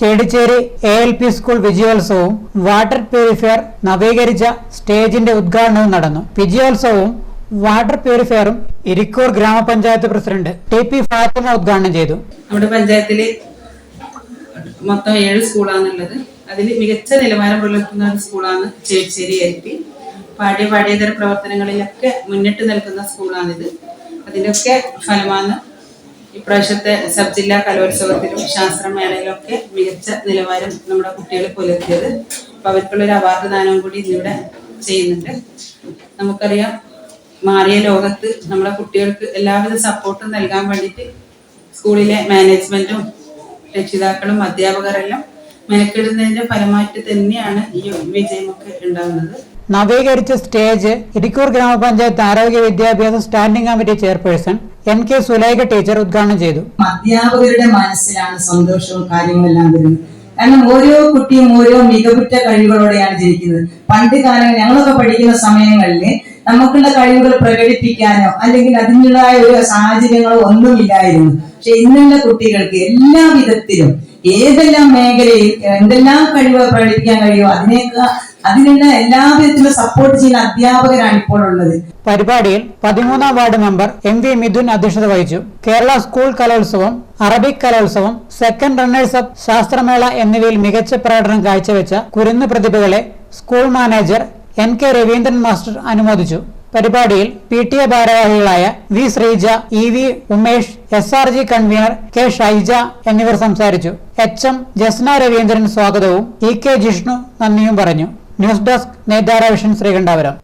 Chedicheri A L P school വിജയോത്സവവും water purifier നവീകരിച്ച സ്റ്റേജിന്റെ ഉദ്ഘാടനവും നടന്നു. വിജയോത്സവവും വാട്ടർ പ്യൂരിഫയറും ഇരിക്കൂർ ഗ്രാമപഞ്ചായത്ത് പ്രസിഡന്റ് ടി പി ഫാത്തിമ ഉദ്ഘാടനം ചെയ്തു. നമ്മുടെ പഞ്ചായത്തിൽ മൊത്തം ഏഴ് സ്കൂളാണുള്ളത്. അതിൽ മികച്ച നിലവാരം പുലർത്തുന്ന ഒരു സ്കൂളാണ് ചേച്ചേരി എൽ പി. പാഠ്യ പാഠ്യേതര പ്രവർത്തനങ്ങളിലൊക്കെ മുന്നിട്ട് നിൽക്കുന്ന സ്കൂളാണിത്. അതിന്റെയൊക്കെ ഫലമാണ് ഇപ്രാവശ്യത്തെ സബ് ജില്ലാ കലോത്സവത്തിലും ശാസ്ത്രമേളയിലും ഒക്കെ മികച്ച നിലവാരം നമ്മുടെ കുട്ടികൾ പുലർത്തിയത്. അപ്പൊ അവർക്കുള്ളൊരു അവാർഡ് ദാനവും കൂടി ഇന്നിവിടെ ചെയ്യുന്നുണ്ട്. നമുക്കറിയാം മാറിയ ലോകത്ത് നമ്മുടെ കുട്ടികൾക്ക് എല്ലാവിധ സപ്പോർട്ടും നൽകാൻ വേണ്ടിയിട്ട് സ്കൂളിലെ മാനേജ്മെന്റും രക്ഷിതാക്കളും അധ്യാപകരെല്ലാം മെനക്കെടുന്നതിന്റെ ഫലമായിട്ട് തന്നെയാണ് ഈ വിജയമൊക്കെ ഉണ്ടാകുന്നത്. നവീകരിച്ച സ്റ്റേജ് ഇരിക്കൂർ ഗ്രാമപഞ്ചായത്ത് ആരോഗ്യ വിദ്യാഭ്യാസ standing committee chairperson N K Sulaikha teacher ഉദ്ഘാടനം ചെയ്തു. അധ്യാപകരുടെ മനസ്സിലാണ് സന്തോഷവും കാര്യങ്ങളെല്ലാം വരുന്നത്. കാരണം ഓരോ കുട്ടിയും ഓരോ മികവുറ്റ കഴിവുകളോടെയാണ് ജനിക്കുന്നത് പണ്ട് കാലങ്ങൾ ഞങ്ങളൊക്കെ പഠിക്കുന്ന സമയങ്ങളിൽ നമുക്കുള്ള കഴിവുകൾ പ്രകടിപ്പിക്കാനോ അല്ലെങ്കിൽ അതിനുള്ളതായ ഒരു സാഹചര്യങ്ങളോ ഒന്നുമില്ലായിരുന്നു. പക്ഷെ ഇന്നുള്ള കുട്ടികൾക്ക് എല്ലാ വിധത്തിലും ഏതെല്ലാം മേഖലയിൽ എന്തെല്ലാം കഴിവ് പ്രകടിപ്പിക്കാൻ കഴിയുമോ അതിനേക്കാൾ അതിനുള്ള എല്ലാ വിധത്തിലും സപ്പോർട്ട് ചെയ്യുന്ന അധ്യാപകരാണ് ഇപ്പോൾ ഉള്ളത്. പരിപാടിയിൽ പതിമൂന്നാം ward member M V Mithun അധ്യക്ഷത വഹിച്ചു. കേരള സ്കൂൾ കലോത്സവം അറബിക് കലോത്സവം സെക്കൻഡ് റണ്ണേഴ്സ് അപ്പ് ശാസ്ത്രമേള എന്നിവയിൽ മികച്ച പ്രകടനം കാഴ്ചവെച്ച കുരുന്ന് പ്രതിഭകളെ school manager N K Raveendran master അനുമോദിച്ചു. പരിപാടിയിൽ പി ടി എ ഭാരവാഹികളായ V Sreeja E V Umesh S R G convener K Shaija എന്നിവർ സംസാരിച്ചു. എച്ച് എം ജസ്ന രവീന്ദ്രൻ സ്വാഗതവും ഇ കെ ജിഷ്ണു നന്ദിയും പറഞ്ഞു. ന്യൂസ് ഡെസ്ക് നെയ്താരാവിഷൻ ശ്രീകണ്ഠാപുരം.